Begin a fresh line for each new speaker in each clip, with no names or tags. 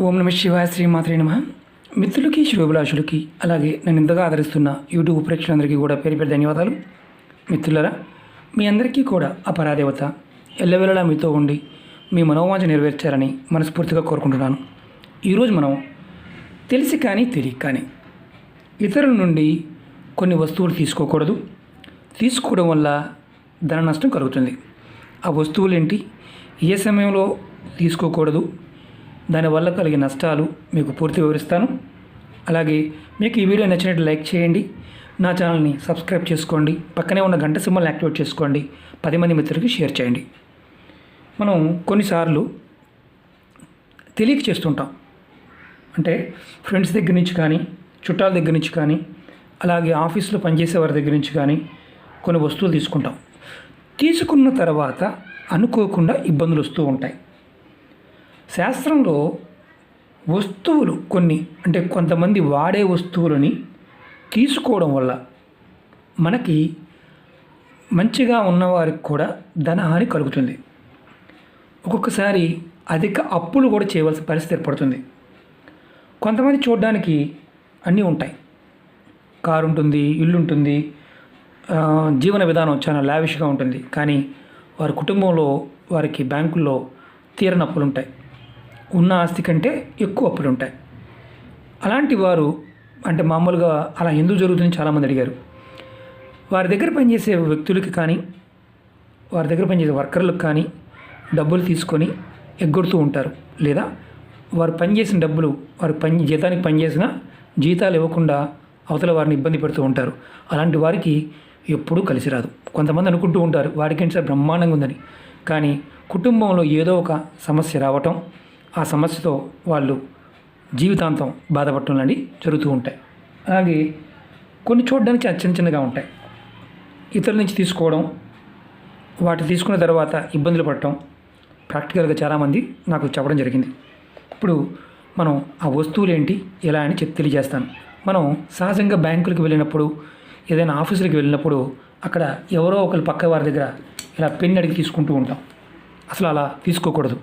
ఓం నమ శివాయ శ్రీమాత్రే నమ. మిత్రులకి శుభాభిలాషులకి అలాగే నన్ను ఇంతగా ఆదరిస్తున్న యూట్యూబ్ ప్రేక్షకులందరికీ కూడా పేరు పేరు ధన్యవాదాలు. మిత్రులరా మీ అందరికీ కూడా అపరాదేవత ఎల్లవేళలా ఎల్లవెల్లలా మీతో ఉండి మీ మనోవాంఛ నెరవేర్చారని మనస్ఫూర్తిగా కోరుకుంటున్నాను. ఈరోజు మనం తెలిసి కానీ తెలియక కానీ ఇతరుల నుండి కొన్ని వస్తువులు తీసుకోకూడదు. తీసుకోవడం వల్ల ధన నష్టం కలుగుతుంది. ఆ వస్తువులు ఏంటి ఏ సమయంలో తీసుకోకూడదు? దానివల్ల కలిగే నష్టాలు మీకు పూర్తి వివరిస్తాను. అలాగే మీకు ఈ వీడియో నచ్చినట్టు లైక్ చేయండి. నా ఛానల్ని సబ్స్క్రైబ్ చేసుకోండి. పక్కనే ఉన్న గంట సింబల్ని యాక్టివేట్ చేసుకోండి. పది మంది మిత్రులకి షేర్ చేయండి. మనం కొన్నిసార్లు తెలియక చేస్తుంటాం. అంటే ఫ్రెండ్స్ దగ్గర నుంచి కానీ చుట్టాల దగ్గర నుంచి కానీ అలాగే ఆఫీస్లో పనిచేసే వారి దగ్గర నుంచి కానీ కొన్ని వస్తువులు తీసుకుంటాం. తీసుకున్న తర్వాత అనుకోకుండా ఇబ్బందులు వస్తూ ఉంటాయి. శాస్త్రంలో వస్తువులు కొన్ని అంటే కొంతమంది వాడే వస్తువులని తీసుకోవడం వల్ల మనకి మంచిగా ఉన్నవారికి కూడా ధనహాని కలుగుతుంది. ఒక్కొక్కసారి అధిక అప్పులు కూడా చేయవలసిన పరిస్థితి ఏర్పడుతుంది. కొంతమంది చూడడానికి అన్నీ ఉంటాయి. కారు ఉంటుంది ఇల్లు ఉంటుంది జీవన విధానం చాలా లావిష్గా ఉంటుంది. కానీ వారి కుటుంబంలో వారికి బ్యాంకుల్లో తీరనప్పులు ఉంటాయి. ఉన్న ఆస్తి కంటే ఎక్కువ అప్పులు ఉంటాయి. అలాంటి వారు అంటే మామూలుగా అలా ఎందుకు జరుగుతుందని చాలామంది అడిగారు. వారి దగ్గర పనిచేసే వ్యక్తులకి కానీ వారి దగ్గర పనిచేసే వర్కర్లకు కానీ డబ్బులు తీసుకొని ఎగ్గొడుతూ ఉంటారు. లేదా వారు పనిచేసిన డబ్బులు వారు పని జీతానికి పనిచేసిన జీతాలు ఇవ్వకుండా అవతల వారిని ఇబ్బంది పెడుతూ ఉంటారు. అలాంటి వారికి ఎప్పుడూ కలిసి రాదు. కొంతమంది అనుకుంటూ ఉంటారు వాడికి సార్ బ్రహ్మాండంగా ఉందని. కానీ కుటుంబంలో ఏదో ఒక సమస్య రావటం ఆ సమస్యతో వాళ్ళు జీవితాంతం బాధపడటం లాంటివి జరుగుతూ ఉంటాయి. అలాగే కొన్ని చూడడానికి చిన్న చిన్నగా ఉంటాయి. ఇతరుల నుంచి తీసుకోవడం వాటి తీసుకున్న తర్వాత ఇబ్బందులు పడటం ప్రాక్టికల్గా చాలామంది నాకు చెప్పడం జరిగింది. ఇప్పుడు మనం ఆ వస్తువులు ఏంటి ఎలా అని చెప్పి తెలియజేస్తాను. మనం సహజంగా బ్యాంకులకు వెళ్ళినప్పుడు ఏదైనా ఆఫీసులకు వెళ్ళినప్పుడు అక్కడ ఎవరో ఒకరు పక్క వారి దగ్గర ఇలా పెన్ను అడిగి తీసుకుంటూ ఉంటాం. అసలు అలా తీసుకోకూడదు.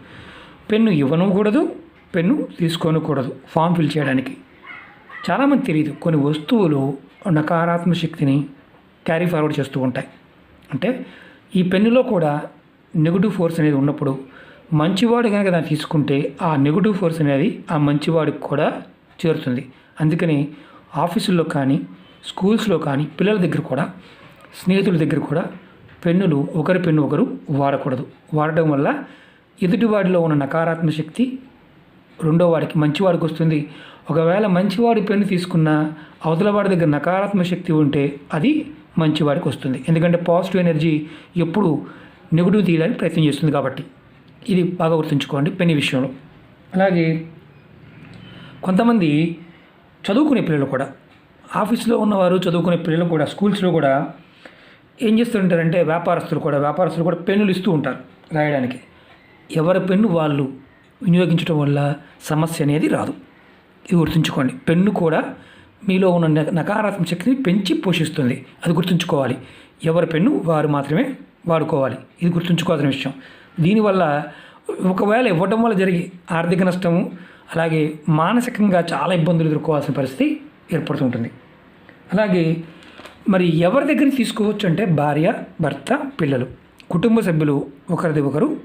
పెన్ను ఇవ్వనకూడదు పెన్ను తీసుకోనకూడదు ఫామ్ ఫిల్ చేయడానికి. చాలామంది తెలియదు కొన్ని వస్తువులు నకారాత్మక శక్తిని క్యారీ ఫార్వర్డ్ చేస్తూ ఉంటాయి. అంటే ఈ పెన్నులో కూడా నెగిటివ్ ఫోర్స్ అనేది ఉన్నప్పుడు మంచివాడు కనుక దాన్ని తీసుకుంటే ఆ నెగిటివ్ ఫోర్స్ అనేది ఆ మంచివాడికి కూడా చేరుతుంది. అందుకని ఆఫీసుల్లో కానీ స్కూల్స్లో కానీ పిల్లల దగ్గర కూడా స్నేహితుల దగ్గర కూడా పెన్నులు ఒకరి పెన్ను ఒకరు వాడకూడదు. వాడటం వల్ల ఎదుటివాడిలో ఉన్న నకారాత్మక శక్తి రెండో వాడికి మంచివాడికి వస్తుంది. ఒకవేళ మంచివాడి పెన్ను తీసుకున్న అవతలవాడి దగ్గర నకారాత్మక శక్తి ఉంటే అది మంచివాడికి వస్తుంది. ఎందుకంటే పాజిటివ్ ఎనర్జీ ఎప్పుడు నెగిటివ్ తీయడానికి ప్రయత్నం చేస్తుంది కాబట్టి. ఇది బాగా గుర్తుంచుకోండి పెన్ను విషయంలో. అలాగే కొంతమంది చదువుకునే పిల్లలు కూడా ఆఫీస్లో ఉన్నవారు చదువుకునే పిల్లలు కూడా స్కూల్స్లో కూడా ఏం చేస్తుంటారంటే వ్యాపారస్తులు కూడా వ్యాపారస్తులు కూడా పెన్నులు ఇస్తూ ఉంటారు రాయడానికి. ఎవరి పెన్ను వాళ్ళు వినియోగించడం వల్ల సమస్య అనేది రాదు. ఇది గుర్తుంచుకోండి. పెన్ను కూడా మీలో ఉన్న నకారాత్మక శక్తిని పెంచి పోషిస్తుంది. అది గుర్తుంచుకోవాలి. ఎవరి పెన్ను వారు మాత్రమే వాడుకోవాలి. ఇది గుర్తుంచుకోవాల్సిన విషయం. దీనివల్ల ఒకవేళ ఇవ్వడం వల్ల జరిగే ఆర్థిక నష్టము అలాగే మానసికంగా చాలా ఇబ్బందులు ఎదుర్కోవాల్సిన పరిస్థితి ఏర్పడుతుంటుంది అలాగే మరి ఎవరి దగ్గర తీసుకోవచ్చు అంటే భార్య భర్త పిల్లలు. కుటుంబ సభ్యులు ఒకరిది ఒకరు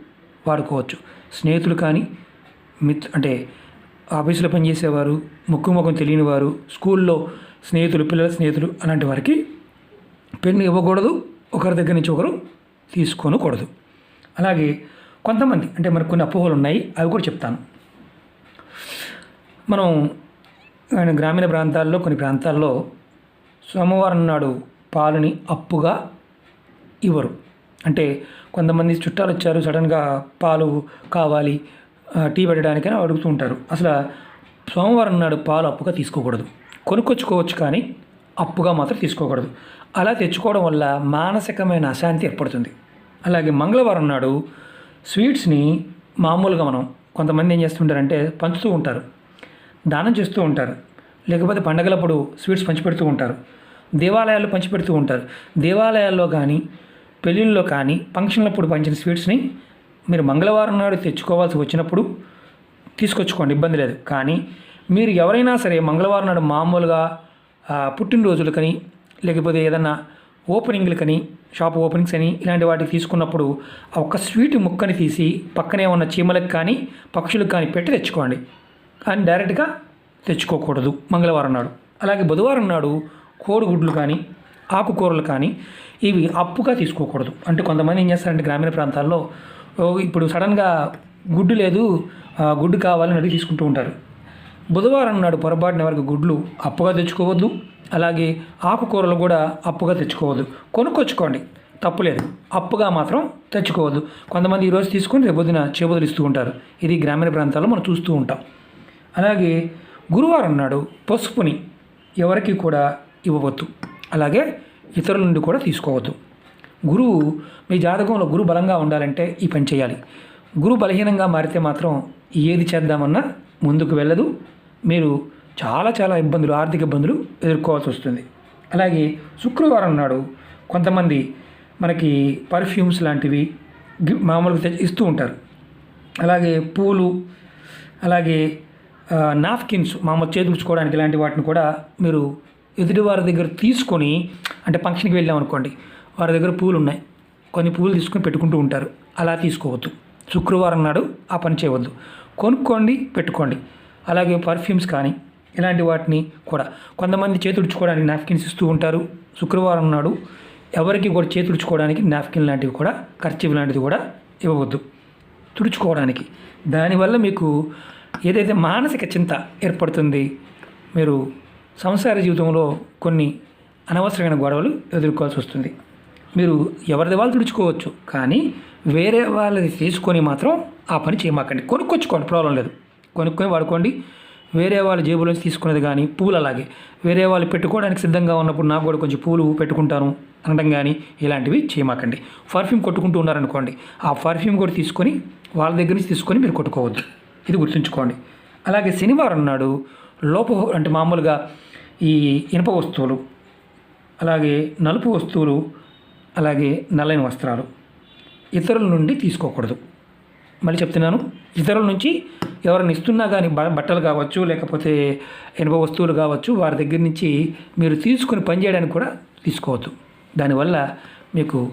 వాడుకోవచ్చు. స్నేహితులు కానీ మిత్ అంటే ఆఫీసులో పనిచేసేవారు ముక్కు ముఖం తెలియని వారు స్కూల్లో స్నేహితులు పిల్లల స్నేహితులు అలాంటి వారికి పెన్ను ఇవ్వకూడదు. ఒకరి దగ్గర నుంచి ఒకరు తీసుకోనకూడదు. అలాగే కొంతమంది అంటే మరి కొన్ని అపోహలు ఉన్నాయి అవి కూడా చెప్తాను. మనం ఆయన గ్రామీణ ప్రాంతాల్లో కొన్ని ప్రాంతాల్లో సోమవారం నాడు పాలని అప్పుగా ఇవ్వరు. అంటే కొంతమంది చుట్టాలు వచ్చారు సడన్గా పాలు కావాలి టీ పెట్టడానికైనా అడుగుతూ ఉంటారు. అసలు సోమవారం నాడు పాలు అప్పుగా తీసుకోకూడదు. కొనుక్కొచ్చుకోవచ్చు కానీ అప్పుగా మాత్రం తీసుకోకూడదు. అలా తెచ్చుకోవడం వల్ల మానసికమైన అశాంతి ఏర్పడుతుంది. అలాగే మంగళవారం నాడు స్వీట్స్ని మామూలుగా మనం కొంతమంది ఏం చేస్తుంటారంటే పంచుతూ ఉంటారు. దానం చేస్తూ ఉంటారు. లేకపోతే పండగలప్పుడు స్వీట్స్ పంచిపెడుతూ ఉంటారు. దేవాలయాల్లో పంచిపెడుతూ ఉంటారు. దేవాలయాల్లో కానీ పెళ్ళిళ్ళలో కానీ ఫంక్షన్లప్పుడు పంచిన స్వీట్స్ని మీరు మంగళవారం నాడు తెచ్చుకోవాల్సి వచ్చినప్పుడు తీసుకొచ్చుకోండి ఇబ్బంది లేదు. కానీ మీరు ఎవరైనా సరే మంగళవారం నాడు మామూలుగా పుట్టినరోజులు పుట్టినరోజులకని లేకపోతే ఏదన్నా ఓపెనింగ్లకని షాప్ ఓపెనింగ్స్ అని ఇలాంటి వాటికి తీసుకున్నప్పుడు ఆ ఒక్క స్వీట్ ముక్కని తీసి పక్కనే ఉన్న చీమలకు కానీ పక్షులకు కానీ పెట్టి తెచ్చుకోండి. కానీ డైరెక్ట్గా తెచ్చుకోకూడదు మంగళవారం నాడు. అలాగే బుధవారం నాడు కోడిగుడ్లు కానీ ఆకుకూరలు కానీ ఇవి అప్పుగా తీసుకోకూడదు. అంటే కొంతమంది ఏం చేస్తారంటే గ్రామీణ ప్రాంతాల్లో ఇప్పుడు సడన్గా గుడ్డు లేదు గుడ్డు కావాలని అడిగి తీసుకుంటూ ఉంటారు. బుధవారం నాడు పొరపాటున వరకు గుడ్లు అప్పుగా తెచ్చుకోవద్దు అలాగే ఆకుకూరలు కూడా అప్పుగా తెచ్చుకోవద్దు. కొనుక్కొచ్చుకోండి తప్పులేదు అప్పుగా మాత్రం తెచ్చుకోవద్దు. కొంతమంది ఈరోజు తీసుకొని రేపు పొద్దున ఇస్తూ ఉంటారు. ఇది గ్రామీణ ప్రాంతాల్లో మనం చూస్తూ ఉంటాం. అలాగే గురువారం నాడు పసుపుని ఎవరికి కూడా ఇవ్వవద్దు. అలాగే ఇతరుల నుండి కూడా తీసుకోవద్దు. గురువు మీ జాతకంలో గురు బలంగా ఉండాలంటే ఈ పని చేయాలి. గురు బలహీనంగా మారితే మాత్రం ఏది చేద్దామన్నా ముందుకు వెళ్ళదు. మీరు చాలా చాలా ఇబ్బందులు ఆర్థిక ఇబ్బందులు ఎదుర్కోవాల్సి వస్తుంది. అలాగే శుక్రవారం నాడు కొంతమంది మనకి పర్ఫ్యూమ్స్ లాంటివి మామూలుగా ఇస్తూ ఉంటారు. అలాగే పూలు అలాగే నాఫ్కిన్స్ మామూలు చేతులుచుకోవడానికి ఇలాంటి వాటిని కూడా మీరు ఎదుటి వారి దగ్గర తీసుకొని అంటే ఫంక్షన్కి వెళ్ళాం అనుకోండి వారి దగ్గర పూలు ఉన్నాయి. కొన్ని పూలు తీసుకొని పెట్టుకుంటూ ఉంటారు. అలా తీసుకోవద్దు. శుక్రవారం నాడు ఆ పని చేయవద్దు. కొనుక్కోండి పెట్టుకోండి. అలాగే పర్ఫ్యూమ్స్ కానీ ఇలాంటి వాటిని కూడా. కొంతమంది చేతుడుచుకోవడానికి నాప్కిన్స్ ఇస్తూ ఉంటారు. శుక్రవారం నాడు ఎవరికి కూడా చేతుడుచుకోవడానికి నాప్కిన్ లాంటివి కూడా ఖర్చు లాంటిది కూడా ఇవ్వవద్దు. తుడుచుకోవడానికి. దానివల్ల మీకు ఏదైతే మానసిక చింత ఏర్పడుతుంది మీరు సంసార జీవితంలో కొన్ని అనవసరమైన గొడవలు ఎదుర్కోవాల్సి వస్తుంది. మీరు ఎవరిది వాళ్ళు తుడుచుకోవచ్చు కానీ వేరే వాళ్ళది తీసుకొని మాత్రం ఆ పని చేయమాకండి. కొనుక్కొచ్చుకోండి ప్రాబ్లం లేదు. కొనుక్కొని వాడుకోండి. వేరే వాళ్ళ జేబులోంచి తీసుకునేది కానీ పూలు అలాగే. వేరే వాళ్ళు పెట్టుకోవడానికి సిద్ధంగా ఉన్నప్పుడు నాకు కూడా కొంచెం పూలు పెట్టుకుంటాను అనడం కానీ ఇలాంటివి చేయమాకండి. పర్ఫ్యూమ్ కొట్టుకుంటూ ఉన్నారనుకోండి ఆ పర్ఫ్యూమ్ కూడా తీసుకొని వాళ్ళ దగ్గర నుంచి తీసుకొని మీరు కొట్టుకోవద్దు. ఇది గుర్తుంచుకోండి. అలాగే శనివారం నాడు లోప అంటే మామూలుగా ఈ ఇనుప వస్తువులు అలాగే నలుపు వస్తువులు అలాగే నల్లని వస్త్రాలు ఇతరుల నుండి తీసుకోకూడదు. మళ్ళీ చెప్తున్నాను ఇతరుల నుంచి ఎవరిని ఇస్తున్నా కానీ బట్టలు కావచ్చు లేకపోతే ఇనుప వస్తువులు కావచ్చు వారి దగ్గర నుంచి మీరు తీసుకుని పనిచేయడానికి కూడా తీసుకోవద్దు. దానివల్ల మీకు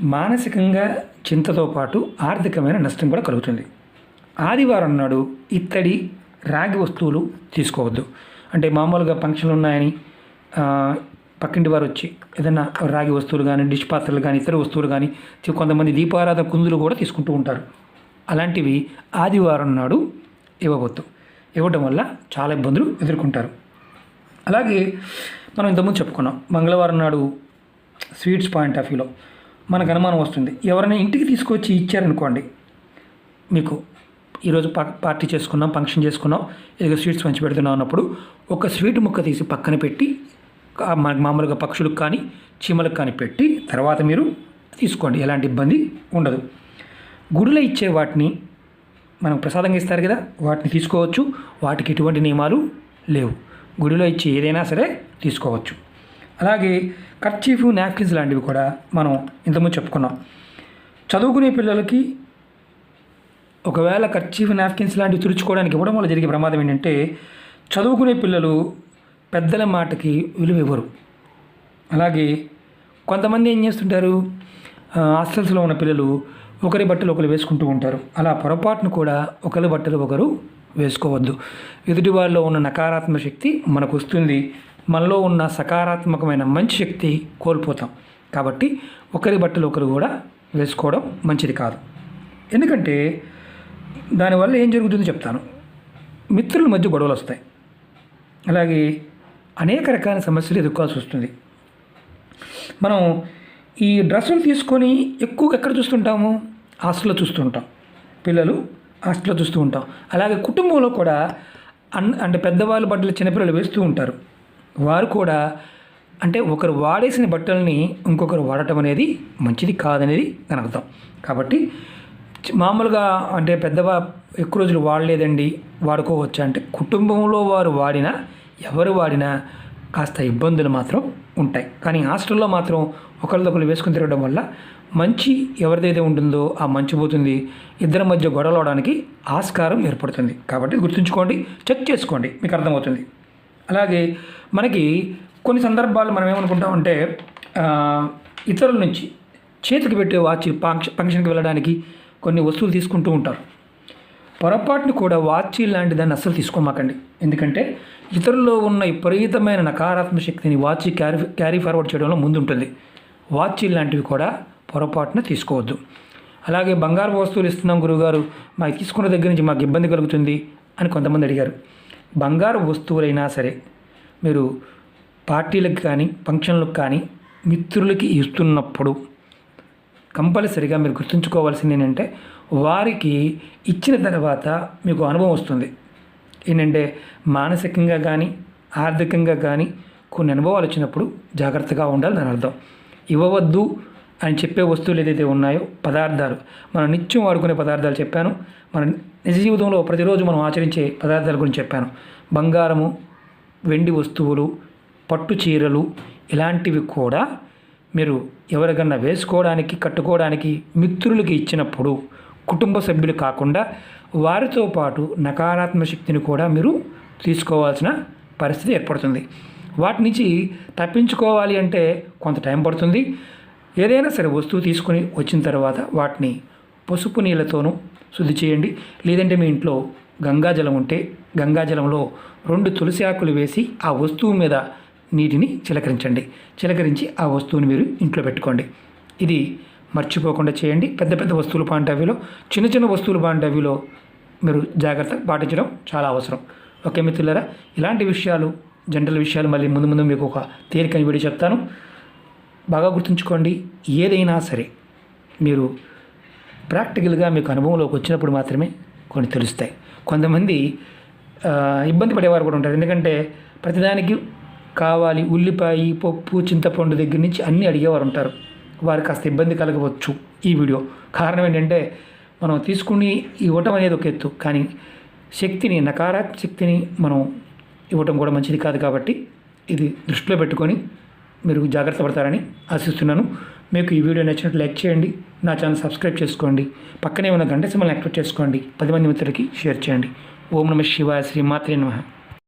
మానసికంగా చింతతో పాటు ఆర్థికమైన నష్టం కూడా కలుగుతుంది. ఆదివారం నాడు ఇత్తడి రాగి వస్తువులు తీసుకోవద్దు. అంటే మామూలుగా ఫంక్షన్లు ఉన్నాయని పక్కింటి వారు వచ్చి ఏదైనా రాగి వస్తువులు కానీ డిష్ పాత్రలు కానీ ఇతర వస్తువులు కానీ కొంతమంది దీపారాధ కుందులు కూడా తీసుకుంటూ ఉంటారు. అలాంటివి ఆదివారం నాడు ఇవ్వవద్దు. ఇవ్వడం వల్ల చాలా ఇబ్బందులు ఎదుర్కొంటారు. అలాగే మనం ఇంతకుముందు చెప్పుకున్నాం మంగళవారం నాడు స్వీట్స్ పాయింట్ ఆఫ్ వ్యూలో మనకు అనుమానం వస్తుంది. ఎవరైనా ఇంటికి తీసుకొచ్చి ఇచ్చారనుకోండి మీకు ఈరోజు పార్టీ చేసుకున్నాం ఫంక్షన్ చేసుకున్నాం ఏదో స్వీట్స్ పంచి పెడుతున్నాం అన్నప్పుడు ఒక స్వీట్ ముక్క తీసి పక్కన పెట్టి మామూలుగా పక్షులకు కానీ చీమలకు కానీ పెట్టి తర్వాత మీరు తీసుకోండి ఎలాంటి ఇబ్బంది ఉండదు. గుడిలో ఇచ్చే వాటిని మనం ప్రసాదంగా ఇస్తారు కదా వాటిని తీసుకోవచ్చు వాటికి ఎటువంటి నియమాలు లేవు. గుడిలో ఇచ్చే ఏదైనా సరే తీసుకోవచ్చు. అలాగే కర్చీఫ్ నాప్కిన్స్ లాంటివి కూడా మనం ఇంతకుముందు చెప్పుకున్నాం. చదువుకునే పిల్లలకి ఒకవేళ కర్చీఫ్ నాప్కిన్స్ లాంటివి తుడుచుకోవడానికి ఇవ్వడం వల్ల జరిగే ప్రమాదం ఏంటంటే చదువుకునే పిల్లలు పెద్దల మాటకి విలువ ఇవ్వరు. అలాగే కొంతమంది ఏం చేస్తుంటారు? హాస్టల్స్లో ఉన్న పిల్లలు ఒకరి బట్టలు ఒకరు వేసుకుంటూ ఉంటారు. అలా పొరపాటును కూడా ఒకరి బట్టలు ఒకరు వేసుకోవద్దు. ఎదుటి వాళ్ళలో ఉన్న నకారాత్మక శక్తి మనకు వస్తుంది. మనలో ఉన్న సకారాత్మకమైన మంచి శక్తి కోల్పోతాం. కాబట్టి ఒకరి బట్టలు ఒకరు కూడా వేసుకోవడం మంచిది కాదు. ఎందుకంటే దానివల్ల ఏం జరుగుతుందో చెప్తాను. మిత్రుల మధ్య గొడవలు వస్తాయి. అలాగే అనేక రకాల సమస్యలు ఎదుర్కోవాల్సి వస్తుంది. మనం ఈ డ్రెస్సులు తీసుకొని ఎక్కువగా ఎక్కడ చూస్తుంటాము? హాస్టల్లో చూస్తుంటాం. పిల్లలు హాస్టల్లో చూస్తూ ఉంటాం. అలాగే కుటుంబంలో కూడా అన్ అంటే పెద్దవాళ్ళు బట్టలు చిన్నపిల్లలు వేస్తూ ఉంటారు. వారు కూడా అంటే ఒకరు వాడేసిన బట్టలని ఇంకొకరు వాడటం అనేది మంచిది కాదనేది దాని అర్థం. కాబట్టి మామూలుగా అంటే పెద్దవా ఎక్కువ రోజులు వాడలేదండి వాడుకోవచ్చు అంటే కుటుంబంలో వారు వాడినా ఎవరు వాడినా కాస్త ఇబ్బందులు మాత్రం ఉంటాయి. కానీ హాస్టల్లో మాత్రం ఒకరిదొకరు వేసుకుని తిరగడం వల్ల మంచి ఎవరిదైతే ఉంటుందో ఆ మంచి పోతుంది ఇద్దరి మధ్య గొడవలు అవడానికి ఆస్కారం ఏర్పడుతుంది. కాబట్టి గుర్తుంచుకోండి చెక్ చేసుకోండి మీకు అర్థమవుతుంది. అలాగే మనకి కొన్ని సందర్భాలు మనం ఏమనుకుంటామంటే ఇతరుల నుంచి చేతికి పెట్టే వాచ్ ఫంక్షన్కి వెళ్ళడానికి కొన్ని వస్తువులు తీసుకుంటూ ఉంటారు. పొరపాటును కూడా వాచ్ లాంటి దాన్ని అస్సలు తీసుకోమాకండి. ఎందుకంటే ఇతరుల్లో ఉన్న విపరీతమైన నకారాత్మక శక్తిని వాచి క్యారీ క్యారీ ఫార్వర్డ్ చేయడంలో ముందుంటుంది. వాచ్ లాంటివి కూడా పొరపాటున తీసుకోవద్దు. అలాగే బంగారు వస్తువులు ఇస్తున్నాం గురువుగారు మాకు తీసుకున్న దగ్గర నుంచి మాకు ఇబ్బంది కలుగుతుంది అని కొంతమంది అడిగారు. బంగారు వస్తువులైనా సరే మీరు పార్టీలకు కానీ ఫంక్షన్లకు కానీ మిత్రులకి ఇస్తున్నప్పుడు కంపల్సరిగా మీరు గుర్తుంచుకోవాల్సింది ఏంటంటే వారికి ఇచ్చిన తర్వాత మీకు అనుభవం వస్తుంది. ఏంటంటే మానసికంగా కానీ ఆర్థికంగా కానీ కొన్ని అనుభవాలు వచ్చినప్పుడు జాగ్రత్తగా ఉండాలి దాని అర్థం. ఇవ్వవద్దు అని చెప్పే వస్తువులు ఏదైతే ఉన్నాయో పదార్థాలు. మనం నిత్యం వాడుకునే పదార్థాలు చెప్పాను. మన నిజ జీవితంలో ప్రతిరోజు మనం ఆచరించే పదార్థాల గురించి చెప్పాను. బంగారము వెండి వస్తువులు పట్టు చీరలు ఇలాంటివి కూడా మీరు ఎవరికన్నా వేసుకోవడానికి కట్టుకోవడానికి మిత్రులకి ఇచ్చినప్పుడు కుటుంబ సభ్యులు కాకుండా వారితో పాటు నకారాత్మక శక్తిని కూడా మీరు తీసుకోవాల్సిన పరిస్థితి ఏర్పడుతుంది. వాటి నుంచి తప్పించుకోవాలి అంటే కొంత టైం పడుతుంది. ఏదైనా సరే వస్తువు తీసుకొని వచ్చిన తర్వాత వాటిని పసుపు నీళ్ళతోనూ శుద్ధి చేయండి. లేదంటే మీ ఇంట్లో గంగాజలం ఉంటే గంగాజలంలో రెండు తులసి ఆకులు వేసి ఆ వస్తువు మీద నీటిని చిలకరించండి. చిలకరించి ఆ వస్తువుని మీరు ఇంట్లో పెట్టుకోండి. ఇది మర్చిపోకుండా చేయండి. పెద్ద పెద్ద వస్తువుల పాయింట్ ఆఫ్ వ్యూలో చిన్న చిన్న వస్తువుల పాయింట్ ఆఫ్ వ్యూలో మీరు జాగ్రత్త పాటించడం చాలా అవసరం. ఓకే మిత్రులరా ఇలాంటి విషయాలు జనరల్ విషయాలు మళ్ళీ ముందు ముందు మీకు ఒక తేలికని వీడియో చెప్తాను. బాగా గుర్తుంచుకోండి ఏదైనా సరే మీరు ప్రాక్టికల్గా మీకు అనుభవంలోకి వచ్చినప్పుడు మాత్రమే కొన్ని తెలుస్తాయి. కొంతమంది ఇబ్బంది పడేవారు కూడా ఉంటారు. ఎందుకంటే ప్రతిదానికి కావాలి ఉల్లిపాయ పప్పు చింతపండు దగ్గర నుంచి అన్నీ అడిగేవారు ఉంటారు. వారికి కాస్త ఇబ్బంది కలగవచ్చు ఈ వీడియో. కారణం ఏంటంటే మనం తీసుకుని ఇవ్వటం అనేది ఒక ఎత్తు. కానీ శక్తిని నకారాత్మక శక్తిని మనం ఇవ్వటం కూడా మంచిది కాదు కాబట్టి ఇది దృష్టిలో పెట్టుకొని మీరు జాగ్రత్త పడతారని ఆశిస్తున్నాను. మీకు ఈ వీడియో నచ్చినట్టు లైక్ చేయండి. నా ఛానల్ సబ్స్క్రైబ్ చేసుకోండి. పక్కనే ఉన్న గంట సింబల్ని యాక్టివేట్ చేసుకోండి. పది మంది మిత్రులకి షేర్ చేయండి. ఓం నమ శివాయ శ్రీ మాత్రే నమః.